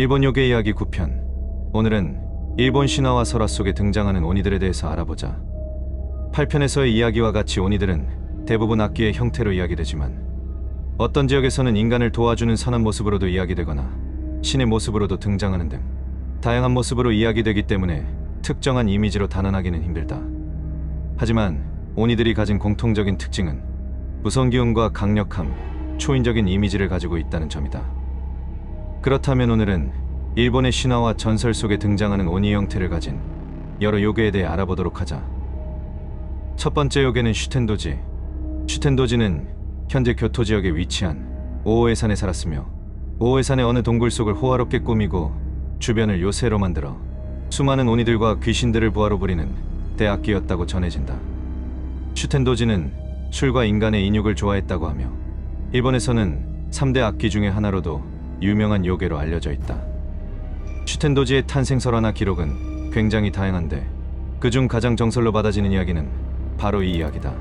일본 요괴 이야기 9편. 오늘은 일본 신화와 설화 속에 등장하는 오니들에 대해서 알아보자. 8편에서의 이야기와 같이 오니들은 대부분 악기의 형태로 이야기되지만 어떤 지역에서는 인간을 도와주는 선한 모습으로도 이야기되거나 신의 모습으로도 등장하는 등 다양한 모습으로 이야기되기 때문에 특정한 이미지로 단언하기는 힘들다. 하지만 오니들이 가진 공통적인 특징은 무서운 기운과 강력함, 초인적인 이미지를 가지고 있다는 점이다. 그렇다면 오늘은 일본의 신화와 전설 속에 등장하는 오니 형태를 가진 여러 요괴에 대해 알아보도록 하자. 첫 번째 요괴는 슈텐도지. 슈텐도지는 현재 교토 지역에 위치한 오오해산에 살았으며 오오해산의 어느 동굴 속을 호화롭게 꾸미고 주변을 요새로 만들어 수많은 오니들과 귀신들을 부하로 부리는 대악기였다고 전해진다. 슈텐도지는 술과 인간의 인육을 좋아했다고 하며 일본에서는 3대 악기 중의 하나로도 유명한 요괴로 알려져 있다. 슈텐도지의 탄생 설화나 기록은 굉장히 다양한데 그중 가장 정설로 받아지는 이야기는 바로 이 이야기다.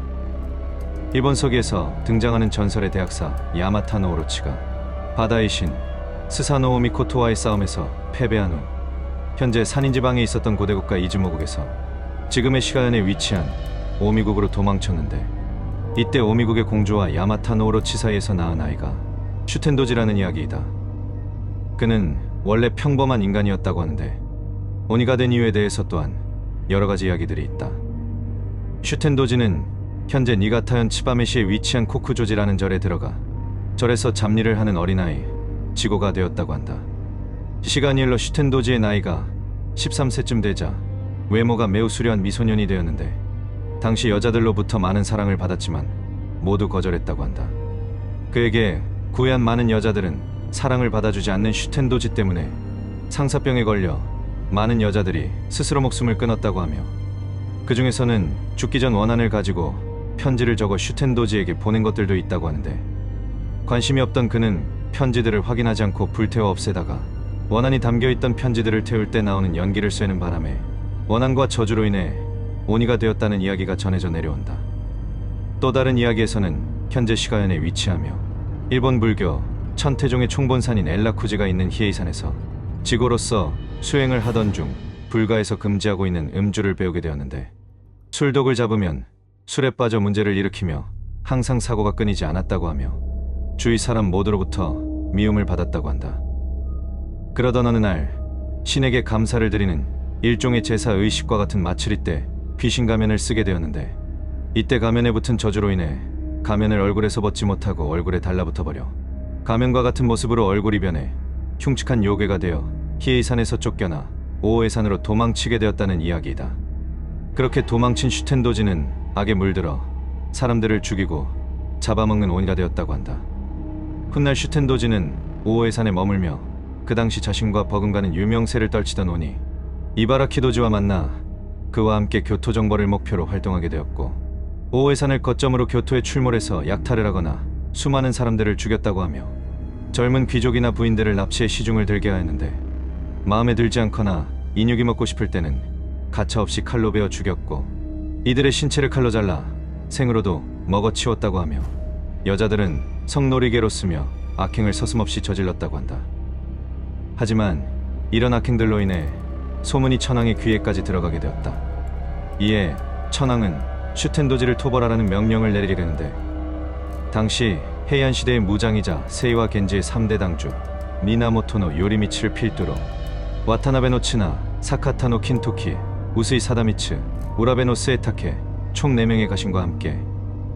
일본 서기에서 등장하는 전설의 대학사 야마타노 오로치가 바다의 신 스사노오 미코토와의 싸움에서 패배한 후 현재 산인지방에 있었던 고대국가 이즈모국에서 지금의 시가현에 위치한 오미국으로 도망쳤는데 이때 오미국의 공주와 야마타노 오로치 사이에서 낳은 아이가 슈텐도지라는 이야기이다. 그는 원래 평범한 인간이었다고 하는데 오니가 된 이유에 대해서 또한 여러 가지 이야기들이 있다. 슈텐도지는 현재 니가타현 치바메시에 위치한 코쿠조지라는 절에 들어가 절에서 잡일을 하는 어린아이 지고가 되었다고 한다. 시간이 흘러 슈텐도지의 나이가 13세쯤 되자 외모가 매우 수려한 미소년이 되었는데 당시 여자들로부터 많은 사랑을 받았지만 모두 거절했다고 한다. 그에게 구애한 많은 여자들은 사랑을 받아주지 않는 슈텐도지 때문에 상사병에 걸려 많은 여자들이 스스로 목숨을 끊었다고 하며 그 중에서는 죽기 전 원한을 가지고 편지를 적어 슈텐도지에게 보낸 것들도 있다고 하는데 관심이 없던 그는 편지들을 확인하지 않고 불태워 없애다가 원한이 담겨 있던 편지들을 태울 때 나오는 연기를 쐬는 바람에 원한과 저주로 인해 오니가 되었다는 이야기가 전해져 내려온다. 또 다른 이야기에서는 현재 시가현에 위치하며 일본 불교 천태종의 총본산인 엘라쿠지가 있는 히에이산에서 지고로서 수행을 하던 중 불가에서 금지하고 있는 음주를 배우게 되었는데 술독을 잡으면 술에 빠져 문제를 일으키며 항상 사고가 끊이지 않았다고 하며 주위 사람 모두로부터 미움을 받았다고 한다. 그러던 어느 날 신에게 감사를 드리는 일종의 제사 의식과 같은 마츠리 때 귀신 가면을 쓰게 되었는데 이때 가면에 붙은 저주로 인해 가면을 얼굴에서 벗지 못하고 얼굴에 달라붙어 버려 가면과 같은 모습으로 얼굴이 변해 흉측한 요괴가 되어 히에이산에서 쫓겨나 오오해산으로 도망치게 되었다는 이야기이다. 그렇게 도망친 슈텐도지는 악에 물들어 사람들을 죽이고 잡아먹는 오니가 되었다고 한다. 훗날 슈텐도지는 오오해산에 머물며 그 당시 자신과 버금가는 유명세를 떨치던 오니 이바라키도지와 만나 그와 함께 교토 정벌을 목표로 활동하게 되었고 오해산을 거점으로 교토에 출몰해서 약탈을 하거나 수많은 사람들을 죽였다고 하며 젊은 귀족이나 부인들을 납치해 시중을 들게 하였는데 마음에 들지 않거나 인육이 먹고 싶을 때는 가차없이 칼로 베어 죽였고 이들의 신체를 칼로 잘라 생으로도 먹어치웠다고 하며 여자들은 성놀이개로 쓰며 악행을 서슴없이 저질렀다고 한다. 하지만 이런 악행들로 인해 소문이 천황의 귀에까지 들어가게 되었다. 이에 천황은 슈텐도지를 토벌하라는 명령을 내리게 되는데 당시 해안 시대의 무장이자 세이와 겐지의 3대 당주 미나모토노 요리미츠를 필두로 와타나베 노츠나 사카타노 킨토키 우스이 사다미츠 우라베노 스에타케 총 4명의 가신과 함께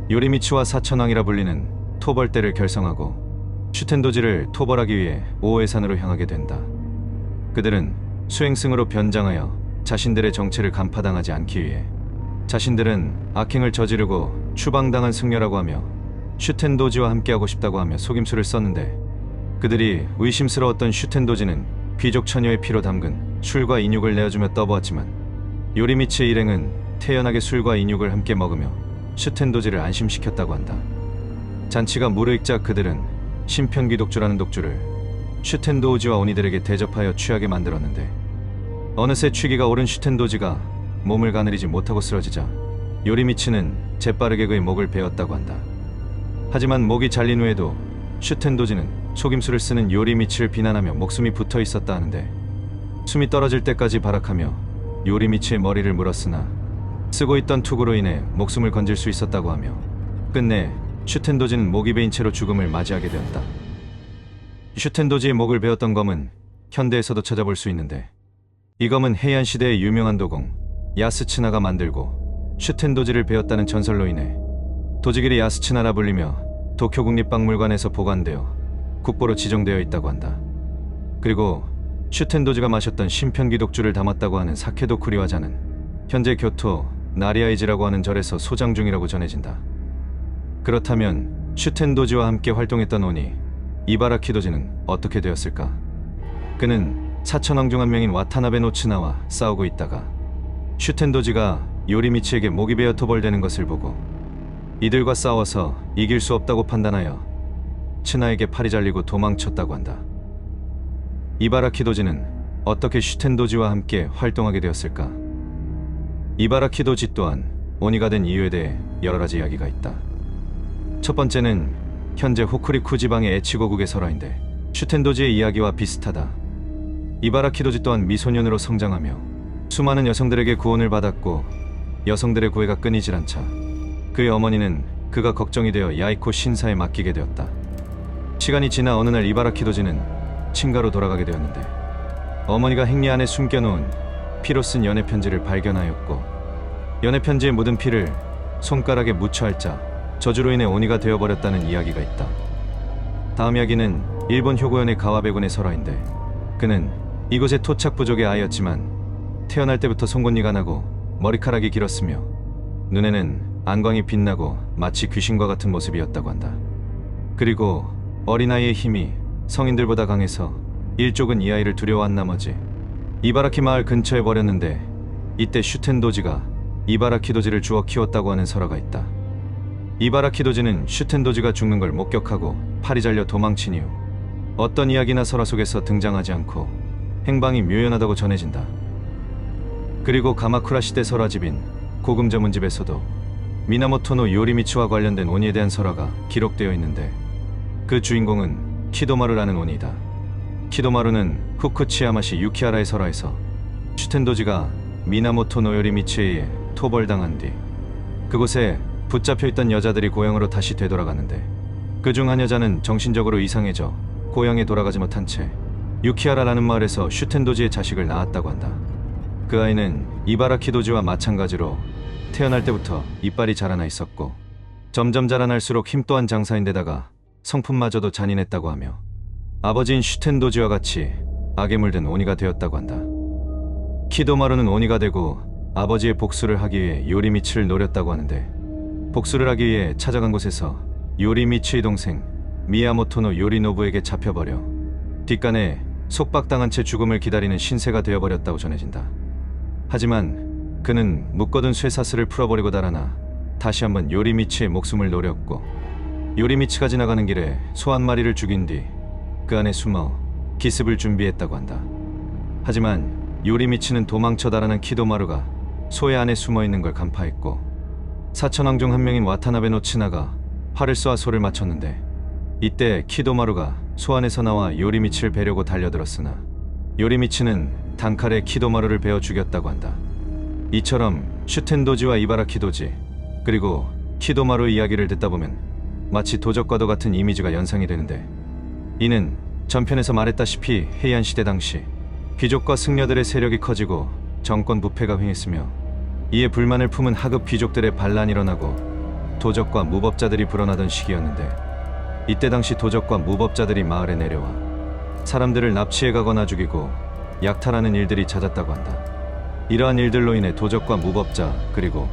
요리미츠와 사천왕이라 불리는 토벌대를 결성하고 슈텐도지를 토벌하기 위해 오해산으로 향하게 된다. 그들은 수행승으로 변장하여 자신들의 정체를 간파당하지 않기 위해 자신들은 악행을 저지르고 추방당한 승려라고 하며 슈텐도지와 함께하고 싶다고 하며 속임수를 썼는데 그들이 의심스러웠던 슈텐도지는 귀족 처녀의 피로 담근 술과 인육을 내어주며 떠보았지만 요리미츠의 일행은 태연하게 술과 인육을 함께 먹으며 슈텐도지를 안심시켰다고 한다. 잔치가 무르익자 그들은 신편귀 독주라는 독주를 슈텐도지와 오니들에게 대접하여 취하게 만들었는데 어느새 취기가 오른 슈텐도지가 몸을 가누리지 못하고 쓰러지자 요리미츠는 재빠르게 그의 목을 베었다고 한다. 하지만 목이 잘린 후에도 슈텐도지는 속임수를 쓰는 요리 미치를 비난하며 목숨이 붙어 있었다 하는데 숨이 떨어질 때까지 발악하며 요리 미치의 머리를 물었으나 쓰고 있던 투구로 인해 목숨을 건질 수 있었다고 하며 끝내 슈텐도지는 목이 베인 채로 죽음을 맞이하게 되었다. 슈텐도지의 목을 베었던 검은 현대에서도 찾아볼 수 있는데 이 검은 해안 시대의 유명한 도공 야스치나가 만들고 슈텐도지를 베었다는 전설로 인해 도지길이 야스치나라 불리며 도쿄 국립박물관에서 보관되어 국보로 지정되어 있다고 한다. 그리고 슈텐도지가 마셨던 신편기 독주를 담았다고 하는 사케도 쿠리와자는 현재 교토 나리아이지라고 하는 절에서 소장 중이라고 전해진다. 그렇다면 슈텐도지와 함께 활동했던 오니 이바라키도지는 어떻게 되었을까? 그는 사천왕 중 한 명인 와타나베 노츠나와 싸우고 있다가 슈텐도지가 요리미치에게 목이 베어 토벌되는 것을 보고 이들과 싸워서 이길 수 없다고 판단하여 츠나에게 팔이 잘리고 도망쳤다고 한다. 이바라키 도지는 어떻게 슈텐 도지와 함께 활동하게 되었을까? 이바라키 도지 또한 오니가 된 이유에 대해 여러 가지 이야기가 있다. 첫 번째는 현재 호쿠리쿠 지방의 에치고국의 설화인데 슈텐 도지의 이야기와 비슷하다. 이바라키 도지 또한 미소년으로 성장하며 수많은 여성들에게 구원을 받았고 여성들의 구애가 끊이질 않자 그의 어머니는 그가 걱정이 되어 야이코 신사에 맡기게 되었다. 시간이 지나 어느 날 이바라키도지는 친가로 돌아가게 되었는데 어머니가 행리 안에 숨겨놓은 피로 쓴 연애 편지를 발견하였고 연애 편지에 묻은 피를 손가락에 묻혀 할자 저주로 인해 오니가 되어버렸다는 이야기가 있다. 다음 이야기는 일본 효고현의 가와베군의 설화인데 그는 이곳의 토착 부족의 아이였지만 태어날 때부터 송곳니가 나고 머리카락이 길었으며 눈에는 안광이 빛나고 마치 귀신과 같은 모습이었다고 한다. 그리고 어린아이의 힘이 성인들보다 강해서 일족은 이 아이를 두려워한 나머지 이바라키 마을 근처에 버렸는데 이때 슈텐도지가 이바라키 도지를 주워 키웠다고 하는 설화가 있다. 이바라키 도지는 슈텐도지가 죽는 걸 목격하고 팔이 잘려 도망친 이후 어떤 이야기나 설화 속에서 등장하지 않고 행방이 묘연하다고 전해진다. 그리고 가마쿠라 시대 설화집인 고금 전문집에서도 미나모토노 요리미츠와 관련된 오니에 대한 설화가 기록되어 있는데 그 주인공은 키도마루라는 오니이다. 키도마루는 후쿠치야마시 유키하라의 설화에서 슈텐도지가 미나모토 노 요리미츠에 의해 토벌당한 뒤 그곳에 붙잡혀 있던 여자들이 고향으로 다시 되돌아가는데 그 중 한 여자는 정신적으로 이상해져 고향에 돌아가지 못한 채 유키하라라는 마을에서 슈텐도지의 자식을 낳았다고 한다. 그 아이는 이바라키도지와 마찬가지로 태어날 때부터 이빨이 자라나 있었고 점점 자라날수록 힘 또한 장사인데다가 성품마저도 잔인했다고 하며 아버지인 슈텐도지와 같이 악에 물든 오니가 되었다고 한다. 키도마루는 오니가 되고 아버지의 복수를 하기 위해 요리미치를 노렸다고 하는데 복수를 하기 위해 찾아간 곳에서 요리미치의 동생 미야모토노 요리노부에게 잡혀버려 뒷간에 속박당한 채 죽음을 기다리는 신세가 되어버렸다고 전해진다. 하지만 그는 묶어둔 쇠사슬을 풀어버리고 달아나 다시 한번 요리미치의 목숨을 노렸고 요리미치가 지나가는 길에 소 한 마리를 죽인 뒤 그 안에 숨어 기습을 준비했다고 한다. 하지만 요리미치는 도망쳐 달아난 키도마루가 소의 안에 숨어 있는 걸 간파했고 사천왕 중 한 명인 와타나베 노치나가 활을 쏘아 소를 맞췄는데 이때 키도마루가 소 안에서 나와 요리미치를 베려고 달려들었으나 요리미치는 단칼에 키도마루를 베어 죽였다고 한다. 이처럼 슈텐도지와 이바라키도지 그리고 키도마루 이야기를 듣다 보면 마치 도적과도 같은 이미지가 연상이 되는데 이는 전편에서 말했다시피 해안 시대 당시 귀족과 승려들의 세력이 커지고 정권 부패가 횡했으며 이에 불만을 품은 하급 귀족들의 반란이 일어나고 도적과 무법자들이 불어나던 시기였는데 이때 당시 도적과 무법자들이 마을에 내려와 사람들을 납치해 가거나 죽이고 약탈하는 일들이 잦았다고 한다. 이러한 일들로 인해 도적과 무법자 그리고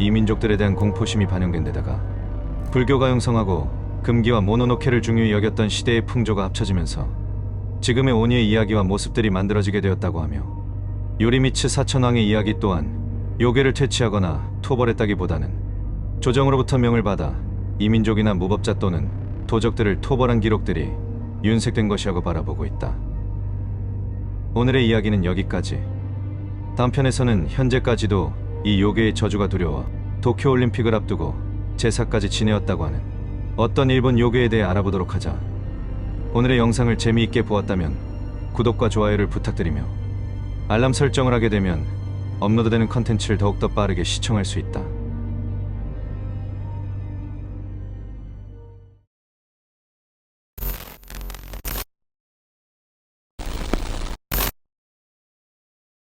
이민족들에 대한 공포심이 반영된 데다가 불교가 형성하고 금기와 모노노케를 중요히 여겼던 시대의 풍조가 합쳐지면서 지금의 오니의 이야기와 모습들이 만들어지게 되었다고 하며 요리미츠 사천왕의 이야기 또한 요괴를 퇴치하거나 토벌했다기보다는 조정으로부터 명을 받아 이민족이나 무법자 또는 도적들을 토벌한 기록들이 윤색된 것이라고 바라보고 있다. 오늘의 이야기는 여기까지. 다음 편에서는 현재까지도 이 요괴의 저주가 두려워 도쿄올림픽을 앞두고 제사까지 지내었다고 하는 어떤 일본 요괴에 대해 알아보도록 하자. 오늘의 영상을 재미있게 보았다면 구독과 좋아요를 부탁드리며 알람 설정을 하게 되면 업로드되는 컨텐츠를 더욱더 빠르게 시청할 수 있다.